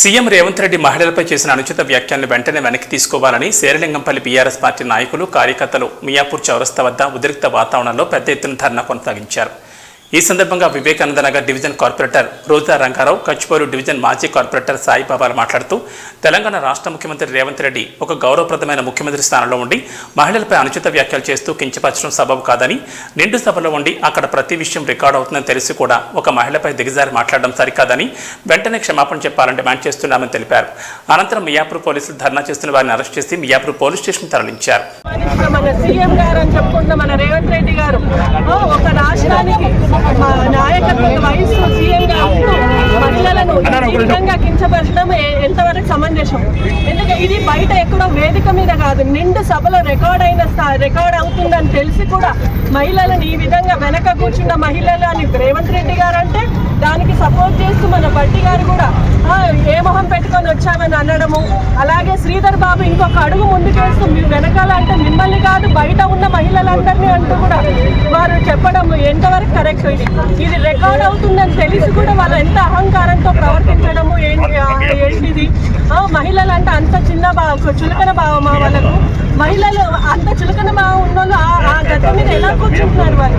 CM Revanth Reddy మహిళలపై చేసిన అనుచిత వ్యాఖ్యలను వెంటనే వెనక్కి తీసుకోవాలని శేరలింగంపల్లి బీఆర్ఎస్ పార్టీ నాయకులు కార్యకర్తలు మియాపూర్ చౌరస్తా వద్ద ఉద్రిక్త వాతావరణంలో పెద్ద ఎత్తున ధర్నా కొనసాగించారు. ఈ సందర్భంగా వివేకానంద నగర్ డివిజన్ కార్పొరేటర్ రోజా రంగారావు కచ్చిపోరు డివిజన్ మాజీ కార్పొరేటర్ సాయిబాబాలు మాట్లాడుతూ తెలంగాణ రాష్ట్ర ముఖ్యమంత్రి రేవంత్ రెడ్డి ఒక గౌరవప్రదమైన ముఖ్యమంత్రి స్థానంలో ఉండి మహిళలపై అనుచిత వ్యాఖ్యలు చేస్తూ కించపరచడం సబబు కాదని నిండు సభలో ఉండి అక్కడ ప్రతి విషయం రికార్డు అవుతుందని తెలిసి కూడా ఒక మహిళపై దిగజారి మాట్లాడడం సరికాదని వెంటనే క్షమాపణ చెప్పాలని డిమాండ్ చేస్తున్నామని తెలిపారు. అనంతరం మియాపూర్ పోలీసులు ధర్నా చేస్తున్న వారిని అరెస్ట్ చేసి మియాపూర్ పోలీస్ స్టేషన్ తరలించారు. మన సీఎం గారు అని చెప్పుకుంటున్న మన రేవంత్ రెడ్డి గారు ఒక రాష్ట్రానికి 好看 కించపరచడం ఎంతవరకు సమంజసం? ఎందుకంటే ఇది బయట ఎక్కడో వేదిక మీద కాదు నిండు సభలో రికార్డ్ అయిన స్థా- రికార్డ్ అవుతుందని తెలిసి కూడా మహిళలను ఈ విధంగా వెనక కూర్చున్న మహిళలు అని రేవంత్ రెడ్డి గారు అంటే దానికి సపోర్ట్ చేస్తూ మన బట్టి గారు కూడా ఏ మొహం పెట్టుకొని వచ్చామని అనడము అలాగే శ్రీధర్ బాబు ఇంకొక అడుగు ముందుకేస్తూ మీరు వెనకాల అంటే మిమ్మల్ని కాదు బయట ఉన్న మహిళలందరినీ అంటూ కూడా వారు చెప్పడం ఎంతవరకు కరెక్ట్ ఇది? ఇది రికార్డ్ అవుతుందని తెలిసి కూడా వాళ్ళు ఎంత అహంకారంతో ప్రవర్తించడం మహిళలు అంటే అంత చిన్న బా చులకన భావమా వాళ్ళకు? మహిళలు అంత చులకన భావం ఉన్నోళ్ళు ఆ- ఆ గత మీద ఎలా కూర్చుంటున్నారు వాళ్ళు?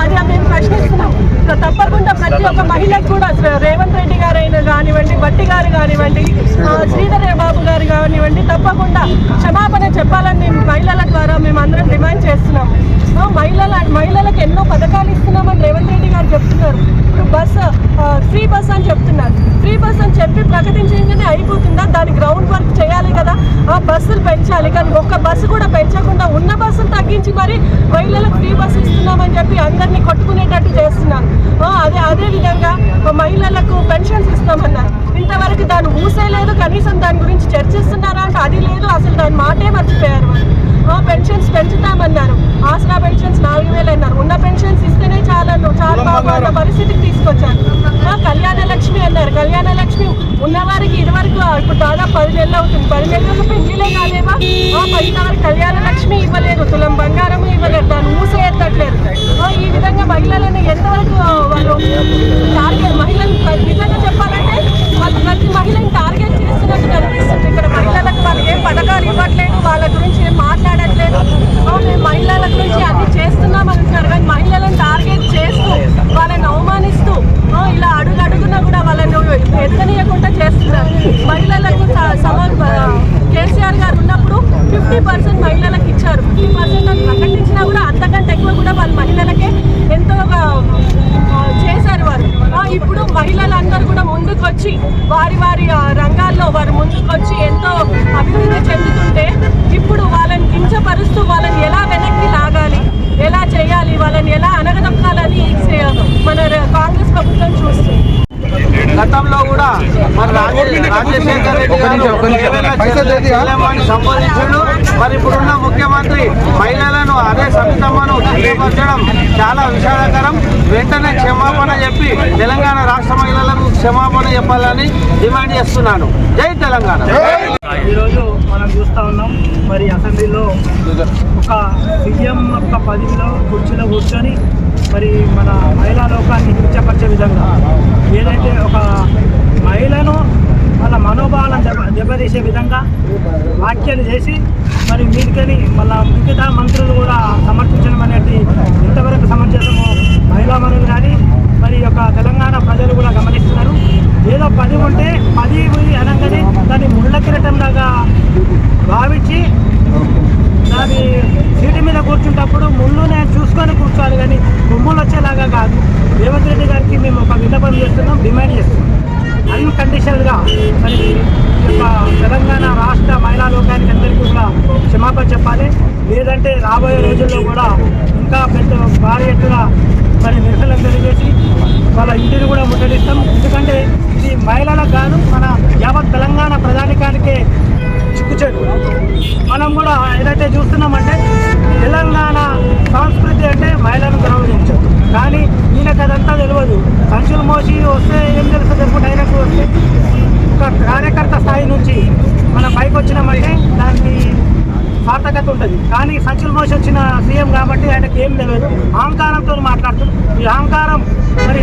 అది మేము ప్రశ్నిస్తున్నాం. సో తప్పకుండా ప్రతి ఒక్క మహిళకు కూడా రేవంత్ రెడ్డి గారు అయినా కానివ్వండి బట్టి గారు కానివ్వండి శ్రీధర్ బాబు గారు కానివ్వండి తప్పకుండా క్షమాపణ చెప్పాలని మేము మహిళల ద్వారా మేము అందరం డిమాండ్ చేస్తున్నాం. మహిళల మహిళలకు ఎన్నో పథకాలు ఇస్తున్నామని రేవంత్ రెడ్డి గారు చెప్తున్నారు. ఇప్పుడు బస్సు ఫ్రీ బస్ అని చెప్తున్నారు ఫ్రీ బస్ అని చెప్పి ప్రకటించగానే అయిపోతుందా? దాని గ్రౌండ్ వర్క్ చేయాలి కదా. ఆ బస్సులు పెంచాలి కానీ ఒక్క బస్సు కూడా పెంచకుండా ఉన్న బస్సులు తగ్గించి మరి మహిళలకు ఫ్రీ బస్సు ఇస్తున్నామని చెప్పి అందరినీ కొట్టుకునేటట్టు చేస్తున్నారు అదే అదే విధంగా మహిళలకు పెన్షన్స్ ఇస్తామన్నారు. ఇంతవరకు దాని ఊసే లేదు కనీసం దాని గురించి చర్చిస్తున్నారా అంటే అది లేదు అసలు దాని మాటే మర్చిపోయారు పెన్షన్స్ పెంచుతామన్నారు. ఆసరా పెన్షన్స్ నాలుగు వేలు అన్నారు. ఉన్న పెన్షన్స్ ఇస్తేనే చాలను చాలా బాగా పరిస్థితికి తీసుకొచ్చారు ఆ, కళ్యాణ లక్ష్మి అన్నారు కళ్యాణ లక్ష్మి ఉన్నవారికి ఇదివరకు ఇప్పుడు దాదాపు పది నెలలు అవుతుంది. పది నెలలు పెళ్ళిలే కాలేవా? ఆ, పది వరకు కళ్యాణ లక్ష్మి ఇవ్వలేదు. తులం బంగారం ఇవ్వలేదు. దాన్ని మూసే ఎత్తట్లేదు ఆ, ఈ విధంగా మహిళలను ఎంతవరకు ఆ, వాళ్ళు టార్గెట్ మహిళలు ప్ర- నిజంగా చెప్పాలంటే వాళ్ళు ప్రతి మహిళని టార్గెట్ చేస్తున్నట్టు కనిపిస్తుంది ఇక్కడ మహిళలకు వాళ్ళు ఏం పథకాలు ఇవ్వట్లేదు వాళ్ళ గురించి ఏం మాట్లాడట్లేదు ఆ, మేము మహిళల గురించి అన్ని చేస్తున్నాం అంటున్నారు కానీ మహిళలను టార్గెట్ చేస్తూ వాళ్ళని అవమానిస్తూ ఆ, ఇలా అడుగు అడుగున కూడా వాళ్ళని ఎదగనీయకుండా చేస్తున్నారు మహిళలకు స- సమాన కేసీఆర్ గారు ఉన్నప్పుడు ఫిఫ్టీ పర్సెంట్ మహిళలకు ఇచ్చారు. ఫిఫ్టీ పర్సెంట్ అని ప్రకటించినా కూడా అంతకంటే ఎక్కువ కూడా వాళ్ళు మహిళలకే ఎంతో చేశారు వారు ఇప్పుడు మహిళలందరూ కూడా ముందుకు వచ్చి వారి వారి రంగాల్లో వారు ముందుకు వచ్చి ఎంతో అభివృద్ధి చెందుతుంటే ఇప్పుడు వాళ్ళని కించపరుస్తూ వాళ్ళని ఎలా వెనక్కి లాగాలి ఎలా చేయాలి వాళ్ళని ఎలా అనగదొక్కాలని మన కాంగ్రెస్ ప్రభుత్వం చూస్తుంది. గతంలో కూడా మరి రాజే- రాజశేఖర్ రెడ్డి గారు సంబోధించాడు మరి ఇప్పుడున్న ముఖ్యమంత్రి మహిళలను అదే సమితమ్మను తెలియపరచడం చాలా విషాదకరం. వెంటనే క్షమాపణ చెప్పి తెలంగాణ రాష్ట్ర మహిళలకు క్షమాపణ చెప్పాలని డిమాండ్ చేస్తున్నాను. జై తెలంగాణ. ఈరోజు మనం చూస్తూ ఉన్నాం మరి అసెంబ్లీలో ఒక సీఎం యొక్క పదవిలో కుర్చీలో కూర్చొని మరి మన మహిళా లోకాన్ని కించపరిచే విధంగా ఏదైతే ఒక మహిళను చేసే విధంగా వ్యాఖ్యలు చేసి మరి మీదికని మళ్ళా మిగతా మంత్రులు కూడా సమర్పించడం అనేది ఎంతవరకు సమంజసము మహిళా మనులు కానీ మరి యొక్క తెలంగాణ ప్రజలు కూడా గమనిస్తున్నారు. ఏదో పది ఉంటే పది అనగానే దాన్ని ముళ్ళ కిరటంలాగా భావించి దాని సీటు మీద కూర్చుంటప్పుడు ముళ్ళు నేను చూసుకొని కూర్చోవాలి కానీ కొమ్ములు వచ్చేలాగా కాదు. రేవంత్ రెడ్డి గారికి మేము ఒక విన్నపం చేస్తున్నాం డిమాండ్ చేస్తున్నాం. అన్కండిషనల్గా మరి ఈ యొక్క తెలంగాణ రాష్ట్ర మహిళా లోకానికి అందరికీ కూడా క్షమాపణ చెప్పాలి. లేదంటే రాబోయే రోజుల్లో కూడా ఇంకా పెద్ద భారీ ఎత్తున మరి నిరసన తెలియజేసి వాళ్ళ ఇంటిని కూడా ముట్టడిస్తాం. ఎందుకంటే ఇది మహిళలకు కాదు మన యావత్ తెలంగాణ ప్రధానికానికే చిక్కుచెట్టు మనం కూడా ఏదైతే చూస్తున్నామంటే తెలంగాణ సంస్కృతి అంటే మహిళలను గౌరవించదు కానీ ఈయనకు అదంతా తెలియదు. సంచులు మోసి వస్తే ఏం తెలుస్తుంది ఎప్పుడు డైరెక్ట్ వస్తే. ఒక కార్యకర్త స్థాయి నుంచి మన పైకి వచ్చినామంటే దానికి సార్థకత ఉంటుంది. కానీ సచిల్ మోసి వచ్చిన సీఎం కాబట్టి ఆయనకి ఏం తెలియదు అహంకారంతో మాట్లాడుతుంది ఈ అహంకారం మరి